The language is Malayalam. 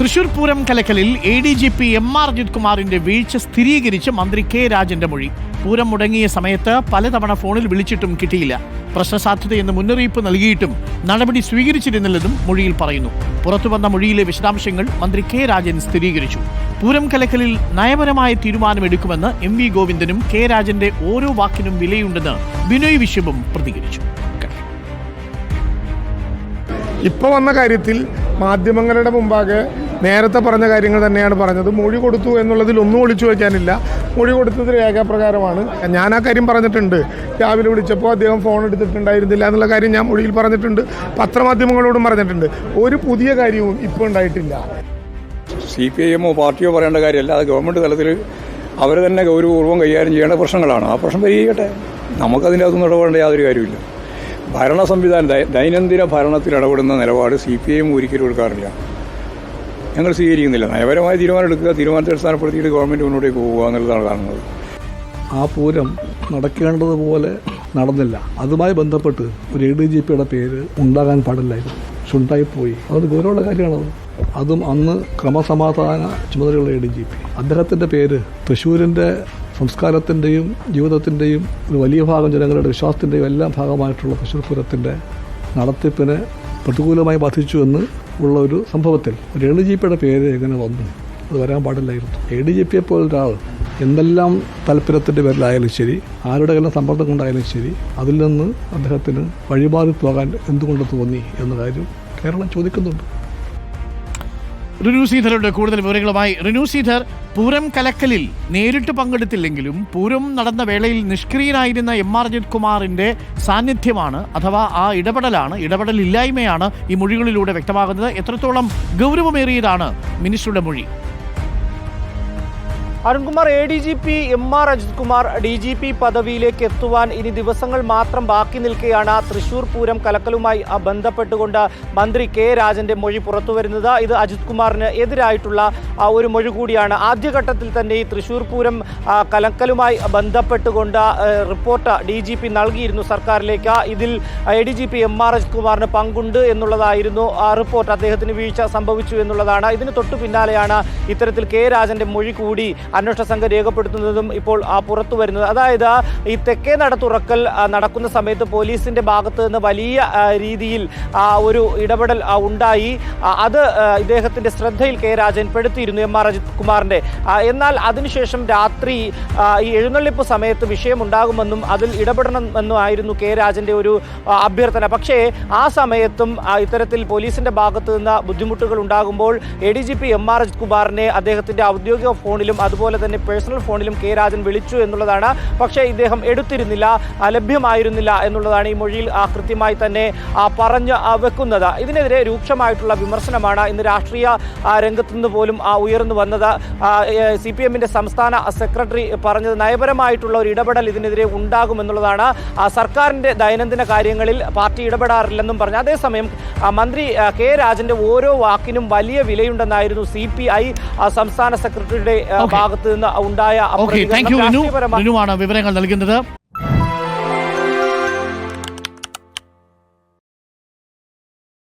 Thrissur Pooram കലക്കലിൽ A D G P M R Ajith കുമാറിന്റെ വീഴ്ച സ്ഥിരീകരിച്ച് മന്ത്രി കെ രാജന്റെ മൊഴി. പൂരം മുടങ്ങിയ സമയത്ത് പലതവണ ഫോണിൽ വിളിച്ചിട്ടും കിട്ടിയില്ല. പ്രശ്നസാധ്യതയെന്ന് മുന്നറിയിപ്പ് നൽകിയിട്ടും നടപടി സ്വീകരിച്ചിരുന്നില്ലെന്നും മൊഴിയിൽ പറയുന്നു. പുറത്തുവന്ന മൊഴിയിലെ വിശദാംശങ്ങൾ മന്ത്രി കെ രാജൻ സ്ഥിരീകരിച്ചു. പൂരം കലക്കലിൽ നയപരമായ തീരുമാനമെടുക്കുമെന്ന് എം വി ഗോവിന്ദനും കെ രാജന്റെ ഓരോ വാക്കിനും വിലയുണ്ടെന്ന് ബിനോയ് വിശ്വവും പ്രതികരിച്ചു. ഇപ്പോൾ വന്ന കാര്യത്തിൽ മാധ്യമങ്ങളുടെ മുമ്പാകെ നേരത്തെ പറഞ്ഞ കാര്യങ്ങൾ തന്നെയാണ് പറഞ്ഞത്. മൊഴി കൊടുത്തു എന്നുള്ളതിൽ ഒന്നും ഒളിച്ചു വയ്ക്കാനില്ല. മൊഴി കൊടുത്തത് രേഖാപ്രകാരമാണ്. ഞാൻ ആ കാര്യം പറഞ്ഞിട്ടുണ്ട്. രാവിലെ വിളിച്ചപ്പോൾ അദ്ദേഹം ഫോൺ എടുത്തിട്ടുണ്ടായിരുന്നില്ല എന്നുള്ള കാര്യം ഞാൻ മൊഴിയിൽ പറഞ്ഞിട്ടുണ്ട്. പത്രമാധ്യമങ്ങളോടും പറഞ്ഞിട്ടുണ്ട്. ഒരു പുതിയ കാര്യവും ഇപ്പോൾ ഉണ്ടായിട്ടില്ല. സി പി ഐ എമ്മോ പാർട്ടിയോ പറയേണ്ട കാര്യമല്ല. അത് ഗവൺമെന്റ് തലത്തിൽ അവർ തന്നെ ഗൗരവപൂർവം കൈകാര്യം ചെയ്യേണ്ട പ്രശ്നങ്ങളാണ്. ആ പ്രശ്നം പരിഹരിക്കട്ടെ. നമുക്കതിന്റെ അകത്തുനിന്ന് ഇടപെടേണ്ട യാതൊരു കാര്യമില്ല ഭരണ സംവിധാനം ദൈനംദിന ഭരണത്തിൽ ഇടപെടുന്ന നിലപാട് സി പി ഐ എം ഒരിക്കലും എടുക്കാറില്ല. ഞങ്ങൾ സ്വീകരിക്കുന്നില്ല. നയപരമായ തീരുമാനം എടുക്കുക തീരുമാനത്തെ അടിസ്ഥാനപ്പെടുത്തിയിട്ട് ഗവൺമെന്റ് മുന്നോട്ടേക്ക് പോകുക എന്നുള്ളതാണ് കാണുന്നത്. ആ പൂരം നടക്കേണ്ടതുപോലെ നടന്നില്ല. അതുമായി ബന്ധപ്പെട്ട് ഒരു എ ഡി ജി പിയുടെ പേര് ഉണ്ടാകാൻ പാടില്ലായിരുന്നു. പക്ഷെ ഉണ്ടായിപ്പോയി അത് ഗൗരവമുള്ള കാര്യമാണത്. അതും അന്ന് ക്രമസമാധാന ചുമതലയുള്ള എ ഡി ജി പി അദ്ദേഹത്തിന്റെ പേര് തൃശ്ശൂരിന്റെ സംസ്കാരത്തിന്റെയും ജീവിതത്തിന്റെയും ഒരു വലിയ ഭാഗം ജനങ്ങളുടെ വിശ്വാസത്തിന്റെയും എല്ലാം ഭാഗമായിട്ടുള്ള തൃശ്ശൂർ പൂരത്തിന്റെ നടത്തിപ്പിനെ പ്രതികൂലമായി ബാധിച്ചു എന്ന് ഉള്ള ഒരു സംഭവത്തിൽ ഒരു എ ഡി ജി പിയുടെ പേര് എങ്ങനെ വന്നു? അത് വരാൻ പാടില്ലായിരുന്നു. എ ഡി ജി പിയെ പോലൊരാൾ എന്തെല്ലാം താല്പര്യത്തിന്റെ പേരിലായാലും ശരി ആരുടെ എല്ലാം സമ്മർദ്ദം കൊണ്ടായാലും ശരി അതിൽ നിന്ന് അദ്ദേഹത്തിന് വഴിമാറി പോകാൻ എന്തുകൊണ്ട് തോന്നി എന്ന കാര്യം കേരളം ചോദിക്കുന്നുണ്ട്. റിനു ശ്രീധറുടെ കൂടുതൽ വിവരങ്ങളുമായി. റിനു ശ്രീധർ പൂരം കലക്കലിൽ നേരിട്ട് പങ്കെടുത്തില്ലെങ്കിലും പൂരം നടന്ന വേളയിൽ നിഷ്ക്രിയനായിരുന്ന എം ആർ അജിത് സാന്നിധ്യമാണ് അഥവാ ആ ഇടപെടലാണ് ഇടപെടലില്ലായ്മയാണ് ഈ മൊഴികളിലൂടെ വ്യക്തമാകുന്നത്. എത്രത്തോളം ഗൗരവമേറിയതാണ് മിനിസ്റ്ററുടെ മൊഴി. Arunkumar A D G P M R Ajith Kumar D G P പദവിയിലേക്ക് എത്തുവാൻ ഇനി ദിവസങ്ങൾ മാത്രം ബാക്കി നിൽക്കുകയാണ് തൃശൂർ പൂരം കലക്കലുമായി ബന്ധപ്പെട്ടുകൊണ്ട് മന്ത്രി കെ രാജന്റെ മൊഴി പുറത്തുവരുന്നത്. ഇത് അജിത് കുമാറിന് എതിരായിട്ടുള്ള ഒരു മൊഴി കൂടിയാണ്. ആദ്യഘട്ടത്തിൽ തന്നെ ഈ തൃശൂർ പൂരം കലക്കലുമായി ബന്ധപ്പെട്ടുകൊണ്ട് റിപ്പോർട്ട് ഡി ജി പി നൽകിയിരുന്നു സർക്കാരിലേക്ക്. ഇതിൽ A D G P M R Ajith കുമാറിന് പങ്കുണ്ട് എന്നുള്ളതായിരുന്നു ആ റിപ്പോർട്ട്. അദ്ദേഹത്തിന് വീഴ്ച സംഭവിച്ചു എന്നുള്ളതാണ്. ഇതിന് തൊട്ടു പിന്നാലെയാണ് ഇത്തരത്തിൽ കെ രാജന്റെ മൊഴി കൂടി അന്വേഷണ സംഘം രേഖപ്പെടുത്തുന്നതും ഇപ്പോൾ ആ പുറത്തു വരുന്നത്. അതായത് ഈ തെക്കേ നട തുറക്കൽ നടക്കുന്ന സമയത്ത് പോലീസിന്റെ ഭാഗത്ത് നിന്ന് വലിയ രീതിയിൽ ഒരു ഇടപെടൽ ഉണ്ടായി. അത് ഇദ്ദേഹത്തിന്റെ ശ്രദ്ധയിൽ കെ. രാജൻ പെടുത്തിയിരുന്നു എം. ആർ. അജിത് കുമാറിന്റെ. എന്നാൽ അതിനുശേഷം രാത്രി ഈ എഴുന്നള്ളിപ്പ് സമയത്ത് വിഷയമുണ്ടാകുമെന്നും അതിൽ ഇടപെടണമെന്നും ആയിരുന്നു കെ. രാജന്റെ ഒരു അഭ്യർത്ഥന. പക്ഷേ ആ സമയത്തും ഇത്തരത്തിൽ പോലീസിന്റെ ഭാഗത്ത് നിന്ന് ബുദ്ധിമുട്ടുകൾ ഉണ്ടാകുമ്പോൾ A. D. G. P M. R. Ajith കുമാറിനെ അദ്ദേഹത്തിന്റെ ഔദ്യോഗിക ഫോണിലും അതുപോലെ തന്നെ പേഴ്സണൽ ഫോണിലും കെ രാജൻ വിളിച്ചു എന്നുള്ളതാണ്. പക്ഷേ ഇദ്ദേഹം എടുത്തിരുന്നില്ല ലഭ്യമായിരുന്നില്ല എന്നുള്ളതാണ് ഈ മൊഴിയിൽ കൃത്യമായി തന്നെ പറഞ്ഞു വെക്കുന്നത്. ഇതിനെതിരെ രൂക്ഷമായിട്ടുള്ള വിമർശനമാണ് ഇന്ന് രാഷ്ട്രീയ രംഗത്തു നിന്ന് പോലും ഉയർന്നു വന്നത്. സി പി എമ്മിന്റെ സംസ്ഥാന സെക്രട്ടറി പറഞ്ഞത് നയപരമായിട്ടുള്ള ഒരു ഇടപെടൽ ഇതിനെതിരെ ഉണ്ടാകുമെന്നുള്ളതാണ്. സർക്കാരിന്റെ ദൈനംദിന കാര്യങ്ങളിൽ പാർട്ടി ഇടപെടാറില്ലെന്നും പറഞ്ഞു. അതേസമയം മന്ത്രി കെ രാജന്റെ ഓരോ വാക്കിനും വലിയ വിലയുണ്ടെന്നായിരുന്നു സി പി ഐ സംസ്ഥാന സെക്രട്ടറിയുടെ Okay. ഭാഗത്ത് നിന്ന് ഉണ്ടായ വിവരങ്ങൾ നൽകുന്നത്.